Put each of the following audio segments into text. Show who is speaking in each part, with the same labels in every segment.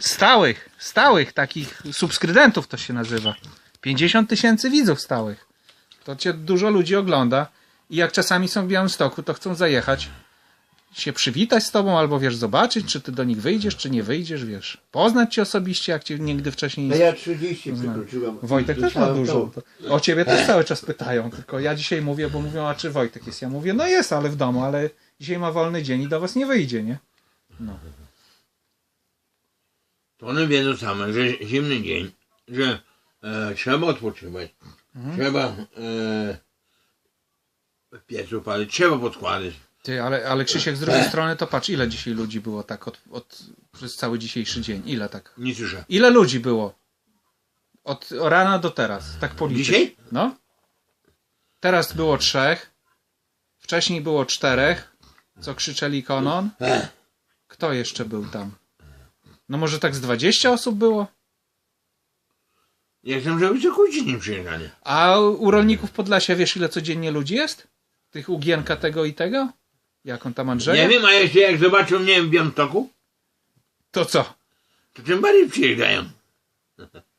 Speaker 1: Stałych, stałych takich subskrybentów to się nazywa. 50 tysięcy widzów stałych. To cię dużo ludzi ogląda i jak czasami są w Białymstoku, to chcą zajechać, się przywitać z tobą, albo wiesz, zobaczyć, czy ty do nich wyjdziesz, czy nie wyjdziesz, wiesz. Poznać cię osobiście, jak cię nigdy wcześniej
Speaker 2: No
Speaker 1: nie
Speaker 2: ja 30 przekroczyłem.
Speaker 1: Wojtek też ma dużo.
Speaker 2: to.
Speaker 1: O ciebie też cały czas pytają, tylko ja dzisiaj mówię, bo mówią, a czy Wojtek jest? Ja mówię, no jest, ale w domu, ale dzisiaj ma wolny dzień i do was nie wyjdzie, nie?
Speaker 3: To one wiedzą same, że zimny dzień, że e, trzeba odpoczywać, trzeba e, w piecu palić, trzeba podkładać.
Speaker 1: Ty, ale, ale Krzysiek, z drugiej strony to patrz, ile dzisiaj ludzi było tak od, od, przez cały dzisiejszy dzień? Ile tak?
Speaker 3: Nie słyszę.
Speaker 1: Ile ludzi było? Od rana do teraz, tak policzyć.
Speaker 3: Dzisiaj?
Speaker 1: No. Teraz było trzech, wcześniej było czterech, co krzyczeli konon.
Speaker 3: E,
Speaker 1: Kto jeszcze był tam? No może tak z 20 osób było?
Speaker 3: Ja chcę, żeby co godziny przyjechali.
Speaker 1: A u rolników Podlasia wiesz ile codziennie ludzi jest? Tych u Gienka tego i tego? Jak on tam Andrzeja?
Speaker 3: Nie wiem, a jeszcze jak zobaczą mnie w Białymstoku,
Speaker 1: To co?
Speaker 3: to tym bardziej przyjeżdżają.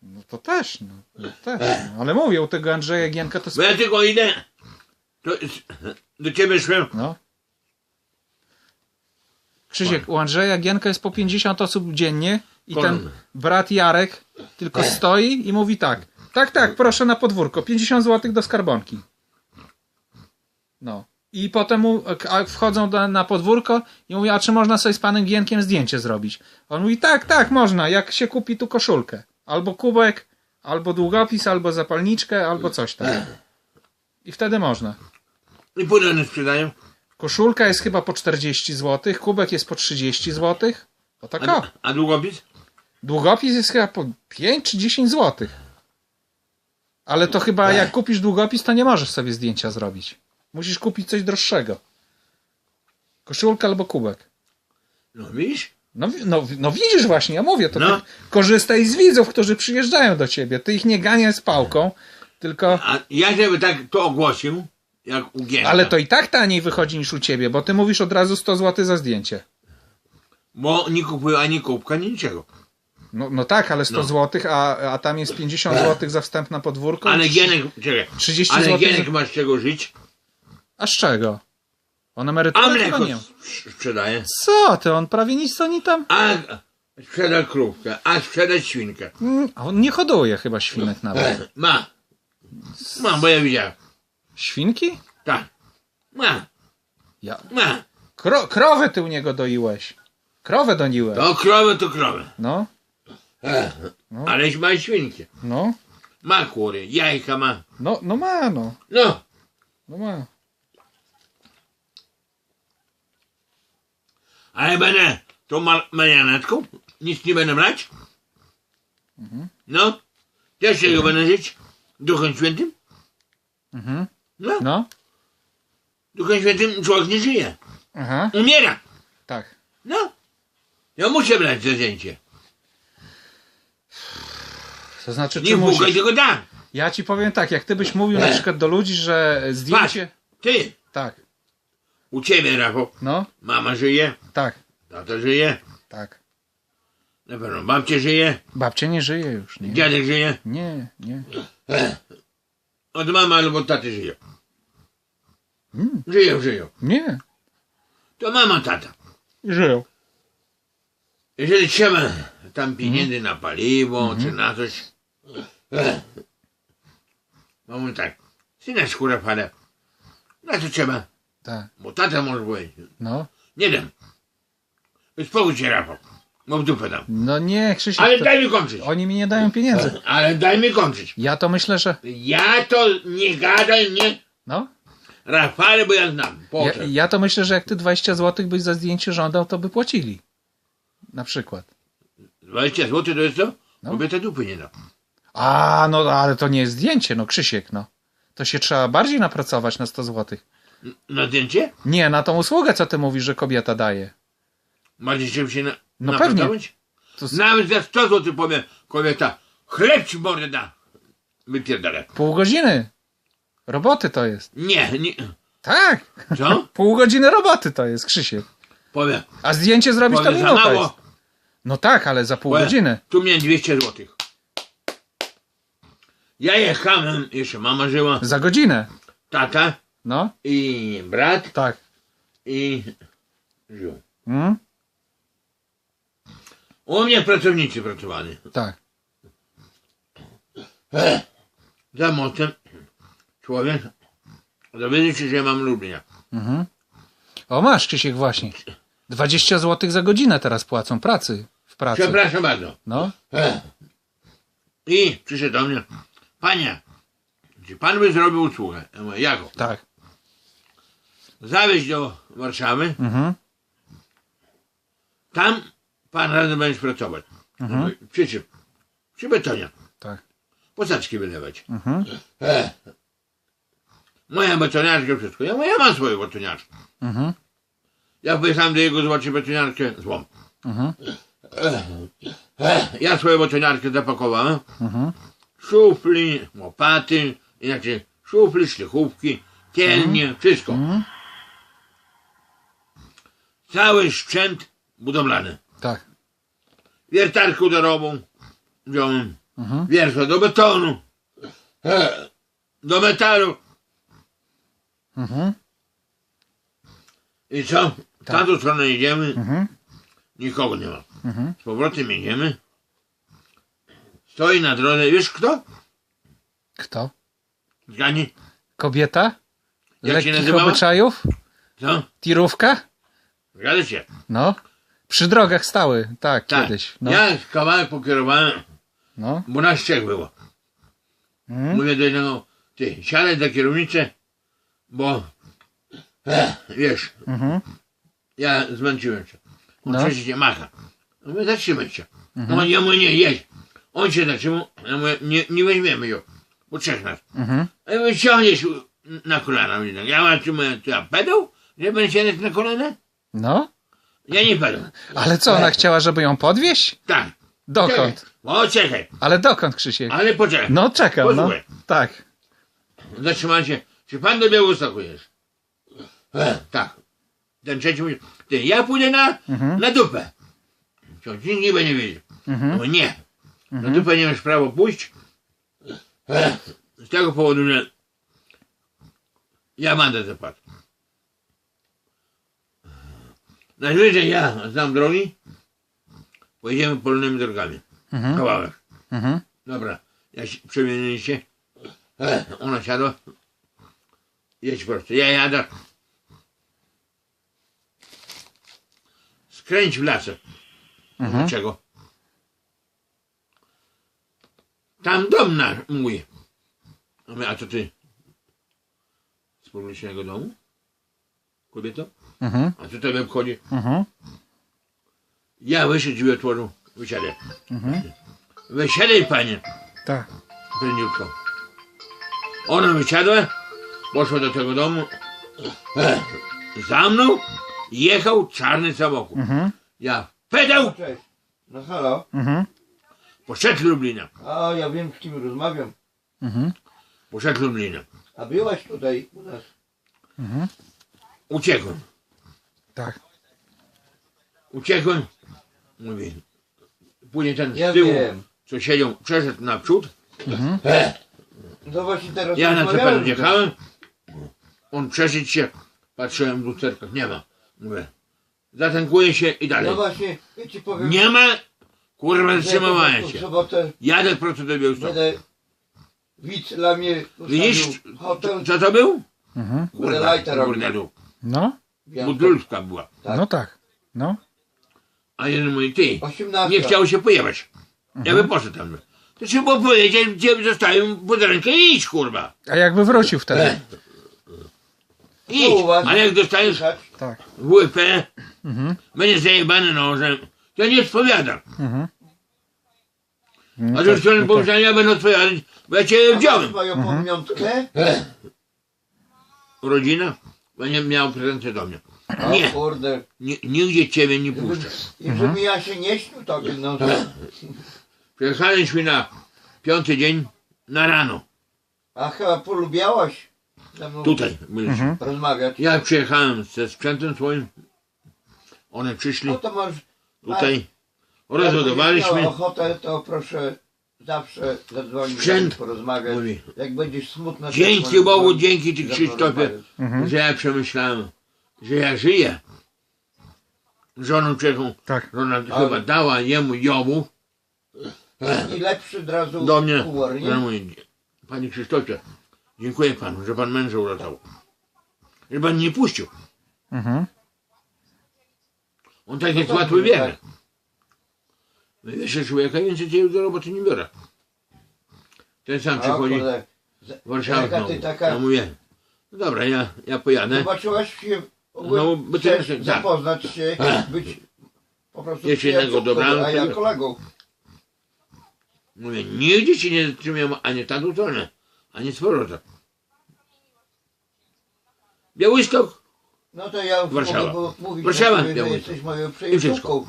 Speaker 1: No to też, no. no też. No. Ale mówię, u tego Andrzeja Gienka to...
Speaker 3: Bo ja tylko idę, to do ciebie szłem.
Speaker 1: No. Krzysiek, u Andrzeja Gienka jest po 50 osób dziennie i ten brat Jarek tylko stoi i mówi tak. Tak, tak, proszę na podwórko. 50 zł do skarbonki. No. I potem mu, a wchodzą do, na podwórko i mówią, a czy można sobie z panem Gienkiem zdjęcie zrobić? On mówi, tak, tak, można, jak się kupi tu koszulkę. Albo kubek, albo długopis, albo zapalniczkę, albo coś tam. I wtedy można.
Speaker 3: I później one sprzedają.
Speaker 1: Koszulka jest chyba po 40 zł, kubek jest po 30 zł. O tak o.
Speaker 3: A, a długopis?
Speaker 1: Długopis jest chyba po 5 czy 10 zł. Ale to chyba jak kupisz długopis, to nie możesz sobie zdjęcia zrobić. Musisz kupić coś droższego. Koszulka albo kubek.
Speaker 3: No widzisz?
Speaker 1: No, no, no widzisz właśnie, ja mówię, to
Speaker 3: No.
Speaker 1: korzystaj z widzów, którzy przyjeżdżają do ciebie. Ty ich nie ganiaj z pałką, tylko...
Speaker 3: A ja żeby tak to ogłosił, jak u.
Speaker 1: Ale to i tak taniej wychodzi niż u ciebie, bo ty mówisz od razu 100 zł za zdjęcie.
Speaker 3: Bo nie kupują ani kubka, ani niczego.
Speaker 1: No, no tak, ale 100
Speaker 3: No.
Speaker 1: zł, a, a tam jest 50 zł za wstęp na podwórko.
Speaker 3: Ale Gienek, czekaj,
Speaker 1: 30
Speaker 3: ale
Speaker 1: zł.
Speaker 3: Gienek
Speaker 1: za-
Speaker 3: ma z czego żyć,
Speaker 1: A z czego? On emeryturę
Speaker 3: a mleko
Speaker 1: nie.
Speaker 3: sprzedaje,
Speaker 1: Co ty, on prawie nic oni tam...
Speaker 3: a sprzeda krówkę, a sprzeda świnkę.
Speaker 1: Mm, A on nie hoduje chyba świnek nawet.
Speaker 3: Ma. Ma, bo ja widziałem.
Speaker 1: Świnki?
Speaker 3: Tak. Ma,
Speaker 1: Ja.
Speaker 3: ma.
Speaker 1: Kro, krowę ty u niego doiłeś. Krowę doniłeś.
Speaker 3: To krowę, to krowę.
Speaker 1: No,
Speaker 3: Aleś ma świnkę.
Speaker 1: no,
Speaker 3: Ma kury, jajka ma.
Speaker 1: no, no ma, no.
Speaker 3: No,
Speaker 1: No ma.
Speaker 3: ale będę tą ma- marianetką, nic nie będę brać. No, też czego będę żyć? Duchem Świętym?
Speaker 1: Mhm.
Speaker 3: No,
Speaker 1: No,
Speaker 3: Duchem Świętym człowiek nie żyje.
Speaker 1: aha,
Speaker 3: Umiera.
Speaker 1: tak.
Speaker 3: No. Ja muszę brać to zdjęcie.
Speaker 1: To znaczy,
Speaker 3: Nie
Speaker 1: czy
Speaker 3: Bóg
Speaker 1: musisz?
Speaker 3: tego da.
Speaker 1: Ja ci powiem tak, jak ty byś mówił na przykład do ludzi, że zdjęcie...
Speaker 3: Ty,
Speaker 1: Tak,
Speaker 3: u ciebie, Rafał,
Speaker 1: no,
Speaker 3: mama żyje,
Speaker 1: tak,
Speaker 3: tata żyje,
Speaker 1: tak.
Speaker 3: na pewno babcia żyje,
Speaker 1: Babcia nie żyje już, nie?
Speaker 3: dziadek żyje,
Speaker 1: Nie, nie.
Speaker 3: od mama albo taty żyją.
Speaker 1: Mm.
Speaker 3: Żyją, żyją.
Speaker 1: Nie,
Speaker 3: To mama, tata.
Speaker 1: żyją.
Speaker 3: Jeżeli trzeba tam pieniędzy na paliwo, czy na coś, mamy tak, syna skóra pada, na co trzeba,
Speaker 1: Tak,
Speaker 3: bo tata może powiedzieć,
Speaker 1: no.
Speaker 3: nie dam. Uspokój się, Rafał, bo w dupę dam.
Speaker 1: No nie, Krzysiek,
Speaker 3: Ale
Speaker 1: to...
Speaker 3: daj mi kończyć.
Speaker 1: oni mi nie dają pieniędzy.
Speaker 3: Ale daj mi kończyć.
Speaker 1: Ja to myślę, że...
Speaker 3: Ja to nie gadaj mnie,
Speaker 1: No,
Speaker 3: Rafale, bo ja znam.
Speaker 1: Ja, ja to myślę, że jak ty 20 zł byś za zdjęcie żądał, to by płacili. Na przykład.
Speaker 3: 20 zł to jest to?
Speaker 1: No.
Speaker 3: Kobieta dupy nie da.
Speaker 1: A, no ale to nie jest zdjęcie, no Krzysiek, no. To się trzeba bardziej napracować na 100 zł.
Speaker 3: Na zdjęcie?
Speaker 1: Nie, na tą usługę, co ty mówisz, że kobieta daje.
Speaker 3: Macie czym się na,
Speaker 1: No
Speaker 3: napracować?
Speaker 1: To
Speaker 3: Nawet za 100 zł powie kobieta, chleb ci mordę da. Wypierdolę.
Speaker 1: pół godziny roboty to jest.
Speaker 3: Nie, nie.
Speaker 1: Tak,
Speaker 3: Co?
Speaker 1: pół godziny roboty to jest, Krzysiek.
Speaker 3: Powie,
Speaker 1: A zdjęcie zrobić to
Speaker 3: powie za
Speaker 1: minuta jest.
Speaker 3: mało.
Speaker 1: No tak, ale za pół
Speaker 3: ja-
Speaker 1: godziny.
Speaker 3: Tu miałem 200 złotych. Ja jechałem, jeszcze mama żyła,
Speaker 1: Za godzinę.
Speaker 3: tata
Speaker 1: No,
Speaker 3: i brat
Speaker 1: tak.
Speaker 3: i żył.
Speaker 1: Mm?
Speaker 3: U mnie pracownicy pracowali.
Speaker 1: Tak.
Speaker 3: Za mostem człowiek dowiedział się, że mam Lublinia.
Speaker 1: Mhm. O, masz, Krzysiek, właśnie. 20 zł za godzinę teraz płacą pracy w pracy.
Speaker 3: Przepraszam bardzo.
Speaker 1: No,
Speaker 3: I przyszedł do mnie. Panie, czy pan by zrobił usługę? Ja mówię, jaką?
Speaker 1: tak.
Speaker 3: Zawieźć do Warszawy,
Speaker 1: Mhm.
Speaker 3: tam pan razem będzie pracować.
Speaker 1: Mhm.
Speaker 3: Mówię, Przy czym? Przy betonie.
Speaker 1: Tak.
Speaker 3: Posadki wylewać.
Speaker 1: Mhm.
Speaker 3: Moja betoniarka, wszystko. Ja mówię, ja mam swoją betoniarkę.
Speaker 1: Mhm.
Speaker 3: Ja pojechałem do jego zobaczyć betoniarkę, złom.
Speaker 1: Mhm.
Speaker 3: Ja swoją betoniarkę zapakowałem.
Speaker 1: Mhm.
Speaker 3: Szufli, łopaty, inaczej szufli, szlichówki, kielnie, wszystko.
Speaker 1: Mhm.
Speaker 3: Cały sprzęt budowlany.
Speaker 1: Tak.
Speaker 3: Wiertarkę udarową wziąłem.
Speaker 1: Mhm.
Speaker 3: Wiertła do betonu. e, Do metalu.
Speaker 1: Mhm.
Speaker 3: I co? W tamtą stronę idziemy,
Speaker 1: Mhm.
Speaker 3: nikogo nie ma.
Speaker 1: Mhm.
Speaker 3: Z powrotem idziemy. Stoi na drodze, wiesz kto?
Speaker 1: Kto?
Speaker 3: Zgadnij.
Speaker 1: Kobieta?
Speaker 3: Jak się nazywała?
Speaker 1: obyczajów?
Speaker 3: Co?
Speaker 1: Tirówka?
Speaker 3: Zgadza się.
Speaker 1: No. Przy drogach stały. Tak,
Speaker 3: Tak.
Speaker 1: kiedyś. No.
Speaker 3: Ja kawałek pokierowałem,
Speaker 1: No.
Speaker 3: bo nas trzech było.
Speaker 1: Mhm.
Speaker 3: Mówię do jednego, ty siadaj za kierownicę, bo e, wiesz,
Speaker 1: Mhm.
Speaker 3: ja zmęczyłem się. On
Speaker 1: No.
Speaker 3: no. się macha. Mówię, zatrzymaj się. No ja mówię, nie, jedź. On się zatrzymał, ja mówię, nie, nie weźmiemy ją, bo trzech nas.
Speaker 1: Mhm.
Speaker 3: A ja mówię, ciągniesz na kolana. Mówię, tak. Ja mówię, czy mówię, to ja pedał? Że będę siadać na kolana?
Speaker 1: No.
Speaker 3: Ja nie pedał.
Speaker 1: Ale co, ona chciała, żeby ją podwieźć?
Speaker 3: Tak.
Speaker 1: Dokąd?
Speaker 3: Czekaj. O, czekaj.
Speaker 1: Ale dokąd, Krzysiek?
Speaker 3: Ale poczekaj.
Speaker 1: No, czekam, no.
Speaker 3: Posłuchaj.
Speaker 1: Tak.
Speaker 3: Zatrzymałem się. Czy pan do Białegostoku jest? E, tak. Ten trzeci mówi, ty, ja pójdę na,
Speaker 1: Mhm.
Speaker 3: na dupę. Co, ci nikt nie wiedział.
Speaker 1: Mhm.
Speaker 3: Mówię, nie. Na
Speaker 1: Mhm.
Speaker 3: dupę nie masz prawa pójść. E, z tego powodu, że ja mandat zapłacę. Najwyżej ja znam drogi. Pojedziemy polnymi drogami.
Speaker 1: Mhm.
Speaker 3: Kawałek.
Speaker 1: Mhm.
Speaker 3: Dobra, ja się, przemienili się. E, ona siadła. Jedź prosto. Ja jadę. Skręć w lasek.
Speaker 1: Mhm.
Speaker 3: Dlaczego? Tam dom nasz, mój. A my, a to ty? Z publicznego domu? Kobieto?
Speaker 1: Mhm.
Speaker 3: A co tobie obchodzi?
Speaker 1: Mhm.
Speaker 3: Ja wyszedł, drzwi otworzył. Wysiadaj.
Speaker 1: Mhm.
Speaker 3: Wysiadaj, panie.
Speaker 1: Tak.
Speaker 3: prędziutko. Ona wysiadła, poszła do tego domu. E, Za mną jechał czarny samochód.
Speaker 1: Mhm.
Speaker 3: Ja pedał,
Speaker 2: Cześć. No halo.
Speaker 1: Mhm.
Speaker 3: poszedł Lublina.
Speaker 2: A ja wiem z kim rozmawiam.
Speaker 1: Mhm.
Speaker 3: Poszedł Lublina.
Speaker 2: A byłaś tutaj u nas.
Speaker 1: Mhm.
Speaker 3: Uciekłem.
Speaker 1: Tak.
Speaker 3: Uciekłem. Mówi. Później ten
Speaker 2: Ja
Speaker 3: z tyłu,
Speaker 2: wiem.
Speaker 3: co siedział, przeszedł naprzód.
Speaker 1: Mhm.
Speaker 3: E,
Speaker 2: No właśnie teraz
Speaker 3: Ja na
Speaker 2: rozmawiałem
Speaker 3: cepę jechałem. On przeszedł się. Patrzyłem w lusterkach. Nie ma. Mówię. Zatankuję się i dalej.
Speaker 2: No właśnie, ja ci powiem.
Speaker 3: Nie ma. Kurwa,
Speaker 2: W
Speaker 3: się.
Speaker 2: sobotę
Speaker 3: Jadę prosto do Białegostoku.
Speaker 2: będę widz dla mnie
Speaker 3: Widzisz,
Speaker 2: hotel.
Speaker 3: co to był?
Speaker 1: Mhm.
Speaker 2: Robił.
Speaker 3: burdelu.
Speaker 1: No.
Speaker 3: Budulska była.
Speaker 2: Tak.
Speaker 1: No tak. No.
Speaker 3: A jeden mówi, ty,
Speaker 2: 18.
Speaker 3: nie chciał się pojechać. Ja bym poszedł tam. To trzeba było powiedzieć, gdzie zostawił pod rękę i idź, kurwa.
Speaker 1: A jakby wrócił wtedy?
Speaker 3: Idź.
Speaker 2: No, u was-
Speaker 3: A jak dostajesz?
Speaker 1: Tak.
Speaker 3: WP,
Speaker 1: Mhm.
Speaker 3: będzie zajebany nożem, to nie odpowiada.
Speaker 1: Mhm.
Speaker 3: A
Speaker 1: No
Speaker 3: że
Speaker 1: tak,
Speaker 3: w stronę
Speaker 1: no tak.
Speaker 3: pomyślenia ja będę odpowiadać, bo ja cię wziąłem.
Speaker 2: moją
Speaker 1: Mhm.
Speaker 2: pamiątkę?
Speaker 3: Rodzina będzie miał prezentę do mnie. Nie,
Speaker 2: kurde.
Speaker 3: nigdzie ciebie nie puszczę.
Speaker 2: I żeby ja się nie śnił tak, no to...
Speaker 3: Przyjechaliśmy na piąty dzień na rano.
Speaker 2: A chyba polubiałaś ze
Speaker 3: Tutaj byliśmy.
Speaker 1: Mhm.
Speaker 2: rozmawiać.
Speaker 3: Ja przyjechałem ze sprzętem swoim. One przyszli
Speaker 2: No to masz...
Speaker 3: tutaj. rozładowaliśmy.
Speaker 2: Jak miała ochotę, to proszę zawsze zadzwonić,
Speaker 3: Sprzęt.
Speaker 2: porozmawiać.
Speaker 3: Mówi,
Speaker 2: Jak będziesz smutna, to
Speaker 3: dzięki
Speaker 2: możesz
Speaker 3: Bogu,
Speaker 2: dzwonić
Speaker 3: dzięki Ci
Speaker 2: porozmawiać.
Speaker 3: Krzysztofie,
Speaker 1: Mhm.
Speaker 3: że ja przemyślałem, że ja żyję. Żoną Czechą,
Speaker 1: Tak.
Speaker 3: żona chyba dała jemu jobu
Speaker 2: I lepszy od razu
Speaker 3: do mnie. Ona mówi, Panie Krzysztofie, dziękuję Panu, że Pan męża uratował. Że Pan nie puścił.
Speaker 1: Mhm.
Speaker 3: On tak jest
Speaker 2: No tak,
Speaker 3: łatwy wierny.
Speaker 2: tak.
Speaker 3: Wiesz, człowieka więcej cię do roboty nie biorę. Ten sam przychodzi
Speaker 2: kurde,
Speaker 3: w Warszawie
Speaker 2: jaka
Speaker 3: znowu.
Speaker 2: taka-
Speaker 3: Ja mówię, no dobra, ja, ja pojadę.
Speaker 2: Zobaczyłaś się,
Speaker 3: No, bo ty-
Speaker 2: chcesz
Speaker 3: tak.
Speaker 2: zapoznać się, być po prostu
Speaker 3: Jeszcze
Speaker 2: przyjaciółką,
Speaker 3: dobrałem,
Speaker 2: a ja kolegą.
Speaker 3: Mówię, nigdzie ci nie zatrzymuję ani tak utonę, ani z powrotem. Białystok
Speaker 2: No to ja
Speaker 3: Warszawa.
Speaker 2: mogę mówić
Speaker 3: Warszawa,
Speaker 2: na ciebie, że
Speaker 3: Białystok.
Speaker 2: jesteś moją przyjaciółką.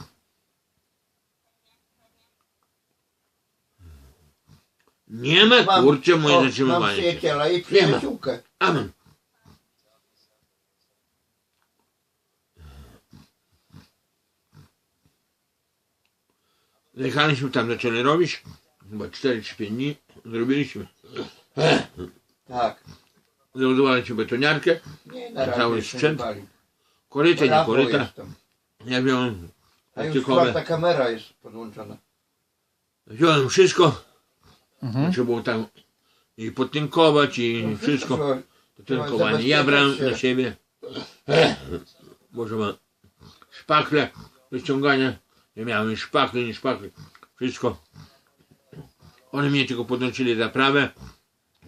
Speaker 3: nie ma kurczę moje
Speaker 2: o, mam
Speaker 3: zatrzymywanie się.
Speaker 2: przyjaciela i
Speaker 3: Nie
Speaker 2: przyjaciółkę.
Speaker 3: Amen. Jechaliśmy tam, zaczęli robić. Chyba 4 czy 5 dni zrobiliśmy.
Speaker 2: Tak.
Speaker 3: Załadowaliśmy betoniarkę.
Speaker 2: Nie, na razie
Speaker 3: Cały
Speaker 2: jeszcze
Speaker 3: sprzęt?
Speaker 2: nie.
Speaker 3: Koryta, nie
Speaker 2: Rafał
Speaker 3: koryta.
Speaker 2: jestem.
Speaker 3: Ja wziąłem
Speaker 2: A już kamera jest podłączona.
Speaker 3: Wziąłem wszystko.
Speaker 1: Mhm.
Speaker 3: Trzeba było tam i potynkować i
Speaker 2: No,
Speaker 3: wszystko. To ja brałem
Speaker 2: się.
Speaker 3: na siebie. Może ma szpachle do ściągania. Ja miałem i szpachle, nie szpachle. Wszystko. Oni mnie tylko podłączyli zaprawę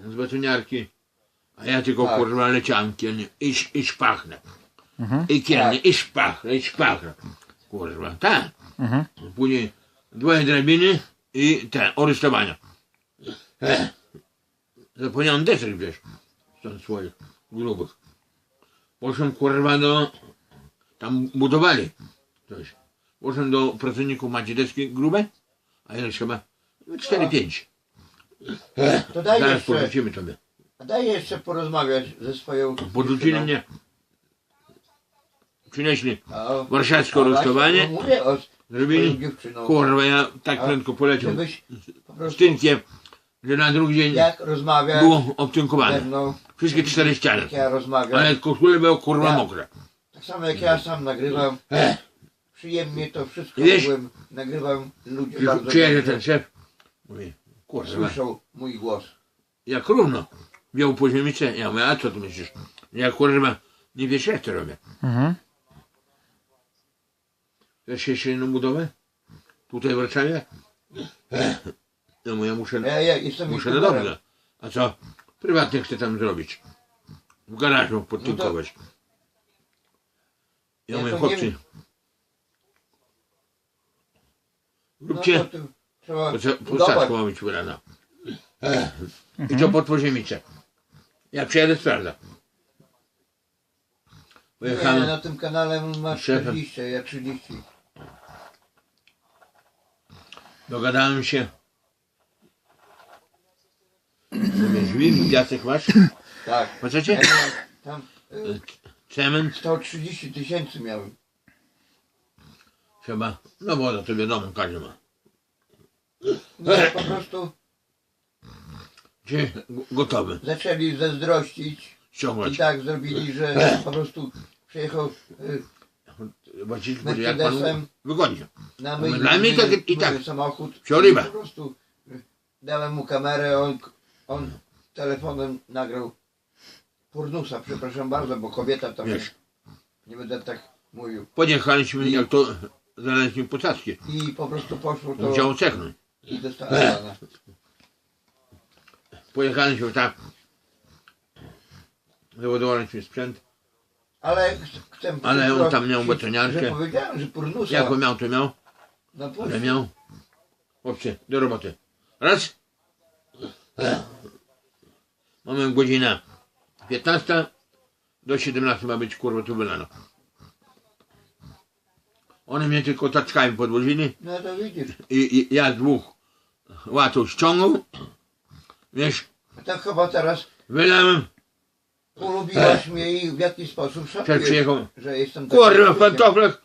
Speaker 3: z betoniarki. A ja tylko
Speaker 2: Tak.
Speaker 3: kurwa lecianki, a nie, i, i szpachle.
Speaker 1: Mhm.
Speaker 3: I kielnie,
Speaker 2: Tak.
Speaker 3: i szpachle, i szpachle. Kurwa, tak.
Speaker 1: Mhm.
Speaker 3: Później dwie drabiny i te, orystowania. Zapomniałem desek wiesz, stąd swoich grubych. Poszłem kurwa do, tam budowali coś. Poszłem do pracowników macie deski grube, a ile chyba 4-5.
Speaker 2: To daj
Speaker 3: Zaraz
Speaker 2: jeszcze,
Speaker 3: porzucimy tobie.
Speaker 2: daj jeszcze porozmawiać ze swoją dziewczyną.
Speaker 3: mnie. Przynieśli
Speaker 2: A
Speaker 3: warszawskie
Speaker 2: a właśnie,
Speaker 3: rusztowanie,
Speaker 2: no Mówię o
Speaker 3: zrobili.
Speaker 2: swoją dziewczyną.
Speaker 3: Kurwa, ja tak
Speaker 2: A
Speaker 3: prędko poleciał
Speaker 2: po
Speaker 3: z
Speaker 2: prostu
Speaker 3: tynkiem, że na drugi dzień
Speaker 2: jak rozmawiać
Speaker 3: było
Speaker 2: ze
Speaker 3: obtynkowane.
Speaker 2: mną,
Speaker 3: Wszystkie cztery ściany.
Speaker 2: jak ja rozmawiam.
Speaker 3: Ale koszule były kurwa
Speaker 2: Ja.
Speaker 3: mokre.
Speaker 2: Tak samo jak ja sam nagrywam. Przyjemnie to wszystko
Speaker 3: wiesz-
Speaker 2: byłem, nagrywam ludzie
Speaker 3: Przy-
Speaker 2: bardzo
Speaker 3: Przyjedzie
Speaker 2: dobrze
Speaker 3: ten szef. Mówi, kurwa,
Speaker 2: słyszą mój głos.
Speaker 3: jak równo. Wziął poziomicę. Ja mówię, a co ty myślisz? Ja kurwa, nie wiesz jak to robię.
Speaker 1: Mhm.
Speaker 3: Chcesz jeszcze jedną budowę? Tutaj w Warszawie? Ja mówię, ja muszę,
Speaker 2: Ja, ja jestem
Speaker 3: muszę na
Speaker 2: youtuberem.
Speaker 3: dobrze. A co? Prywatnie chcę tam zrobić. W garażu podtynkować. Ja
Speaker 2: Ja
Speaker 3: mówię,
Speaker 2: to nie
Speaker 3: chłopcy,
Speaker 2: wiem. No
Speaker 3: róbcie.
Speaker 2: to
Speaker 3: Posadzka ma być wylana. I to pod poziomicę. Ja przyjadę sprawdzę.
Speaker 2: Nie,
Speaker 3: Pojechałem.
Speaker 2: na tym kanale ma
Speaker 3: Szefem.
Speaker 2: 40, ja 30.
Speaker 3: Dogadałem się. Żwir, piasek masz?
Speaker 2: Tak. Miałem tam y,
Speaker 3: Cement
Speaker 2: 130 tysięcy miałem.
Speaker 3: trzeba. No woda to wiadomo, każdy ma.
Speaker 2: No, po prostu
Speaker 3: gotowy?
Speaker 2: zaczęli zazdrościć i
Speaker 3: Ściągać.
Speaker 2: tak zrobili, że po prostu przyjechał y,
Speaker 3: Właściciel jak panu
Speaker 2: Mercedesem
Speaker 3: wygodnie.
Speaker 2: na
Speaker 3: No,
Speaker 2: mój,
Speaker 3: tak i
Speaker 2: mój
Speaker 3: tak.
Speaker 2: samochód. Po prostu y, dałem mu kamerę, on, on telefonem nagrał pornusa, przepraszam bardzo, bo kobieta tam
Speaker 3: Wiesz.
Speaker 2: nie będę tak mówił.
Speaker 3: Podjechaliśmy, jak to znaleźliśmy posadzki.
Speaker 2: I po prostu poszło to
Speaker 3: Musiało ceknąć.
Speaker 2: I dostałem rana.
Speaker 3: Pojechaliśmy tak. Załadowaliśmy sprzęt.
Speaker 2: Ale ch- chcę
Speaker 3: Ale on tam miał
Speaker 2: ci-
Speaker 3: betoniarkę.
Speaker 2: Że powiedziałem, że pornusa
Speaker 3: Jak go miał, to miał.
Speaker 2: na
Speaker 3: Ale miał. Chłopcy, do roboty. Raz. Mamy godzinę 15 do 17 ma być kurwa tu wylano. One mnie tylko taczkami podłożyli
Speaker 2: No to widzisz.
Speaker 3: i, i ja dwóch łatów ściągnął. Wiesz,
Speaker 2: To chyba teraz
Speaker 3: wylałem,
Speaker 2: polubiłaś mnie i w jakiś sposób
Speaker 3: przyjechał.
Speaker 2: że jestem taki
Speaker 3: Kurwa w pantoflach.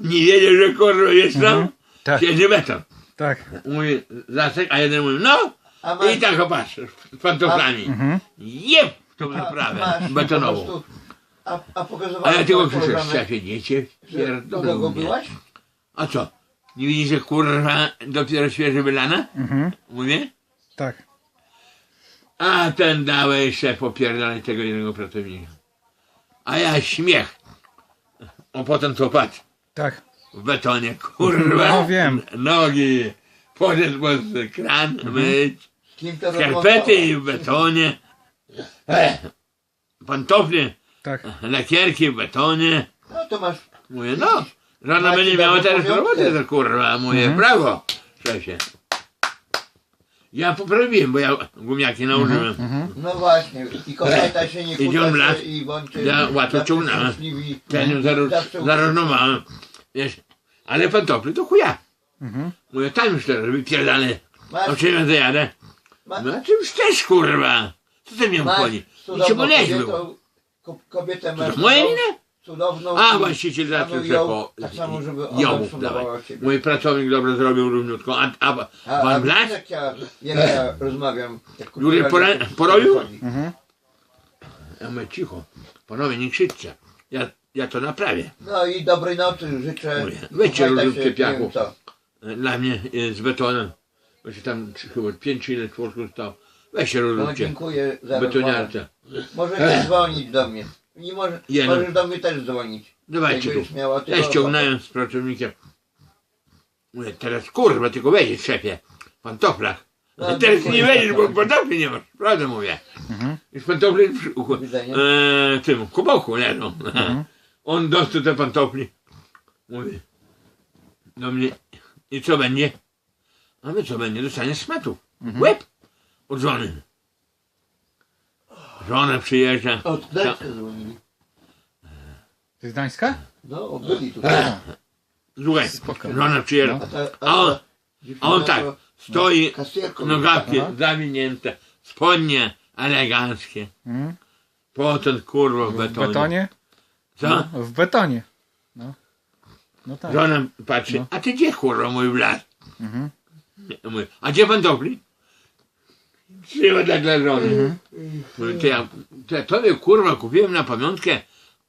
Speaker 3: Nie wiedział, że kurwa jest tam.
Speaker 1: Tak.
Speaker 3: Siedzi beton.
Speaker 1: Tak.
Speaker 3: Mówi Zacek, a jeden mówi, no
Speaker 2: A masz,
Speaker 3: i tak opatrz, z pantoflami.
Speaker 1: Mhm.
Speaker 3: Jeb tą
Speaker 2: a, po
Speaker 3: betonową.
Speaker 2: A, a
Speaker 3: A
Speaker 2: pokazywałem
Speaker 3: ja tylko
Speaker 2: tą
Speaker 3: krzyczę,
Speaker 2: koleżanę,
Speaker 3: szefie, dziecię,
Speaker 2: że u
Speaker 3: pierdolą
Speaker 2: kogo
Speaker 3: mnie.
Speaker 2: byłaś?
Speaker 3: A co? Nie widzisz, że kurwa dopiero świeżo wylana?
Speaker 1: Mhm.
Speaker 3: Mówię?
Speaker 1: Tak.
Speaker 3: A ten dałeś się popierdalać tego jednego pracownika. A ja śmiech. O potem to patrz.
Speaker 1: Tak.
Speaker 3: W betonie, kurwa.
Speaker 1: No, wiem.
Speaker 3: Nogi. Poszedł pod kran myć.
Speaker 2: Z kim to
Speaker 3: Skarpety i w betonie. Ech. Pantofle,
Speaker 1: Tak.
Speaker 3: lakierki w betonie.
Speaker 2: No to masz,
Speaker 3: Mówię, no. Żona
Speaker 2: Macie
Speaker 3: będzie miała teraz robotę, to kurwa. Mówię,
Speaker 1: Mhm.
Speaker 3: brawo, szefie. Ja poprawiłem, bo ja gumiaki nałożyłem.
Speaker 1: Mhm.
Speaker 2: no właśnie, i kobieta się nie
Speaker 3: las.
Speaker 2: kuta i bądźcie
Speaker 3: Ja łatwo ciągnąłem. Ten zarożnowałem. Wiesz, ale pantofle to chuja.
Speaker 1: Mhm.
Speaker 3: Mówię, tam już teraz wypierdane.
Speaker 2: Masz,
Speaker 3: O czym ja zajadę?
Speaker 2: masz,
Speaker 3: No a czymś też kurwa. Co ty mnie obchodzi? I cię
Speaker 2: kobietą,
Speaker 3: było.
Speaker 2: Ko- Kobietę masz
Speaker 3: to moje
Speaker 2: cudowną-
Speaker 3: A właściciel zaczął się po
Speaker 2: tak samo, żeby ona
Speaker 3: dawać.
Speaker 2: ciebie.
Speaker 3: Mój pracownik dobrze zrobił równiutko. A, a,
Speaker 2: A,
Speaker 3: pan Blas?
Speaker 2: jak ja, jak ja rozmawiam, jak
Speaker 3: pora-
Speaker 2: to
Speaker 3: porobił?
Speaker 1: Mhm.
Speaker 3: Ja mówię, cicho. Panowie, nie krzyczcie. Ja, ja to naprawię.
Speaker 2: No i dobrej nocy życzę. Się,
Speaker 3: piepiaków.
Speaker 2: wiem co.
Speaker 3: Dla mnie z betonem. Właśnie tam trzy- chyba pięć czy ile członków stał. Weź się
Speaker 2: No dziękuję za rozmowę.
Speaker 3: Betoniarce.
Speaker 2: Możecie dzwonić do mnie. Nie może,
Speaker 3: Jeno.
Speaker 2: możesz do mnie też dzwonić.
Speaker 3: Dawajcie tu.
Speaker 2: Jakbyś miała
Speaker 3: Ja
Speaker 2: tylko
Speaker 3: ściągnąłem z pracownikiem. Mówię, teraz kurwa, tylko weź szefie. W pantoflach.
Speaker 2: No,
Speaker 3: teraz nie weźmiesz, bo pantofli nie masz. Prawdę mówię.
Speaker 1: Mhm.
Speaker 3: Już pantofli w uchu-
Speaker 2: widzenia.
Speaker 3: e, tym kubołku leżą.
Speaker 1: Mhm.
Speaker 3: On dostał te pantofli. Mówi do mnie, i co będzie? A my co będzie? Dostanie smetów.
Speaker 1: Mhm.
Speaker 3: Łeb od żony. Żona przyjeżdża.
Speaker 2: Od Gdańska dzwonili.
Speaker 1: Z Gdańska?
Speaker 2: No, byli tutaj.
Speaker 3: Słuchaj,
Speaker 1: Spoko.
Speaker 3: żona przyjeżdża.
Speaker 2: A,
Speaker 3: on- A on tak,
Speaker 2: to
Speaker 3: stoi,
Speaker 2: kasjerką.
Speaker 3: nogawki
Speaker 1: Aha.
Speaker 3: zawinięte, spodnie eleganckie.
Speaker 1: Mhm.
Speaker 3: Potem kurwa w
Speaker 1: W
Speaker 3: betonie.
Speaker 1: betonie?
Speaker 3: Co?
Speaker 1: No, w betonie. No. No tak.
Speaker 3: Żona patrzy,
Speaker 1: No.
Speaker 3: a ty gdzie kurwa mój blat?
Speaker 1: Mhm.
Speaker 3: Ja Mówię, a gdzie pan dobry? Tak dla żony. Mówię, to ja, to ja tobie kurwa kupiłem na pamiątkę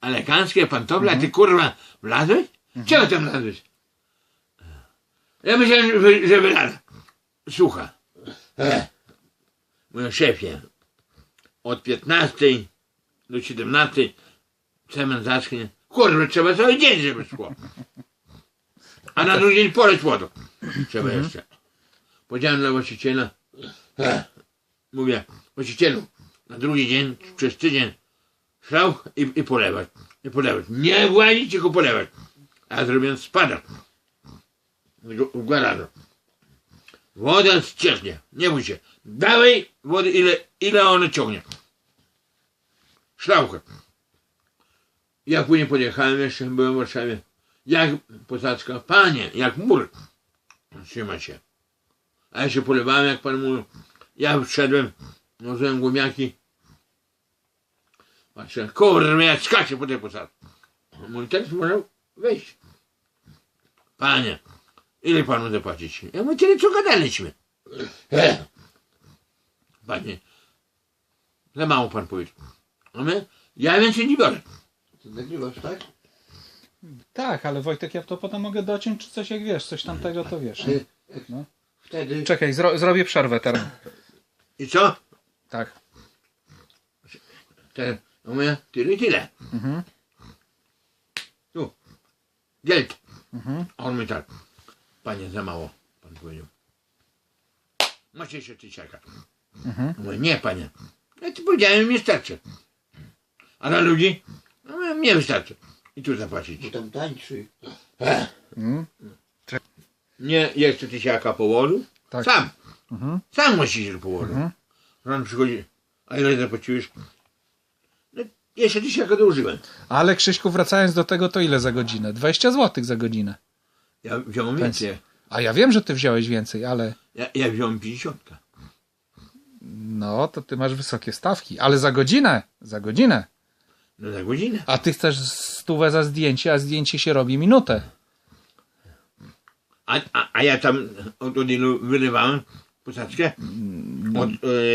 Speaker 3: eleganckie pantofle, a ty kurwa wlazłeś? Czego tam wlazłeś? Ja myślałem, że, że. Słucha. Mówię, szefie, od 15 do 17 cement zaschnie. Kurwa, trzeba cały dzień, żeby szło. A na drugi dzień poleć wodą. Trzeba jeszcze. Powiedziałem dla właściciela, mówię, właścicielu, na drugi dzień, przez tydzień szlał i, i polewać. I polewać. Nie włazić, tylko polewać. A ja zrobiłem spadek. w-. Woda ścieknie, nie bój się. Wody, ile, ile ona ciągnie. Szlaukę. Ja później podjechałem jeszcze, byłem w Warszawie. Jak posadzka, panie, jak mur. Trzyma się. A ja się polewałem, jak pan mówił. Ja wszedłem, nożyłem gumiaki. Patrzę, kurwa, ja skaczę po tej posadce. Mój teraz może wejść. Panie, ile panu zapłacić? Ja mówię, tyle co gadaliśmy. Panie, za mało pan powiedział. A my, ja więcej nie biorę.
Speaker 2: Ty nagrywasz, tak?
Speaker 1: Tak, ale Wojtek, ja to potem mogę dociąć, czy coś jak wiesz, coś tamtego to wiesz.
Speaker 2: Ty,
Speaker 1: No.
Speaker 2: Wtedy
Speaker 1: Czekaj, zro zrobię przerwę teraz.
Speaker 3: I co?
Speaker 1: Tak.
Speaker 3: Te, no mówię, tyle i tyle.
Speaker 1: Mhm.
Speaker 3: Tu. Geld.
Speaker 1: Mhm.
Speaker 3: A on mi tak. Panie, za mało. Pan powiedział. Macie jeszcze tysiaka.
Speaker 1: Mhm.
Speaker 3: Mówię, nie panie. Ja ci powiedziałem, mi starczy. A dla ludzi? No, mówię, mnie wystarczy. I tu zapłacić.
Speaker 2: bo tam tańczy.
Speaker 1: Mhm.
Speaker 3: Nie jeszcze tysiaka położył.
Speaker 1: Tak.
Speaker 3: Sam.
Speaker 1: Mhm.
Speaker 3: Sam właściciel położył.
Speaker 1: Mhm.
Speaker 3: On przychodzi. A ile zapłaciłeś? No, jeszcze tysiaka dołożyłem.
Speaker 1: Ale Krzyśku, wracając do tego, to ile za godzinę? 20 zł za godzinę.
Speaker 3: Ja wziąłem więcej.
Speaker 1: A ja wiem, że ty wziąłeś więcej, ale
Speaker 3: Ja, ja wziąłem 50.
Speaker 1: no, to ty masz wysokie stawki. Ale za godzinę, za godzinę.
Speaker 3: No za godzinę.
Speaker 1: A ty chcesz stówę za zdjęcie, a zdjęcie się robi minutę.
Speaker 3: A, a, a ja tam od, od ilu wylewałem posadzkę? Od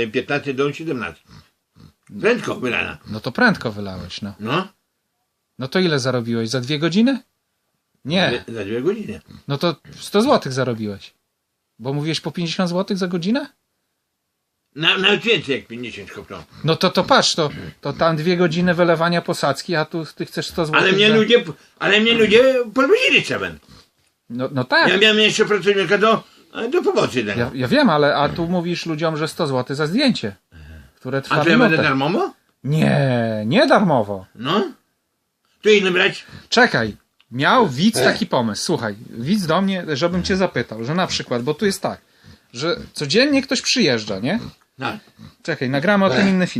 Speaker 3: e, 15 do 17. Prędko wylana.
Speaker 1: No to prędko wylałeś, no.
Speaker 3: No,
Speaker 1: No to ile zarobiłeś? Za dwie godziny? Nie,
Speaker 3: za, za dwie godziny.
Speaker 1: no to 100 złotych zarobiłeś. Bo mówiłeś po 50 złotych za godzinę?
Speaker 3: Na, nawet więcej jak 50 kopną.
Speaker 1: No to to patrz, to, to tam dwie godziny wylewania posadzki, a tu ty chcesz 100 złotych
Speaker 3: Ale mnie
Speaker 1: za...
Speaker 3: ludzie, ale mnie ludzie podwozili trzeben.
Speaker 1: No, no tak,
Speaker 3: Ja miałem jeszcze pracownika do, do pomocy.
Speaker 1: ja,
Speaker 3: Ja,
Speaker 1: ja wiem, ale a tu mówisz ludziom, że 100 złotych za zdjęcie, które trwa
Speaker 3: A to ja będę darmowo?
Speaker 1: Nie, nie darmowo.
Speaker 3: No. To ile brać?
Speaker 1: Czekaj, miał widz taki pomysł. Słuchaj, widz do mnie, żebym cię zapytał, że na przykład, bo tu jest tak, że codziennie ktoś przyjeżdża, nie?
Speaker 3: Tak.
Speaker 1: Czekaj, nagramy o tym inny film.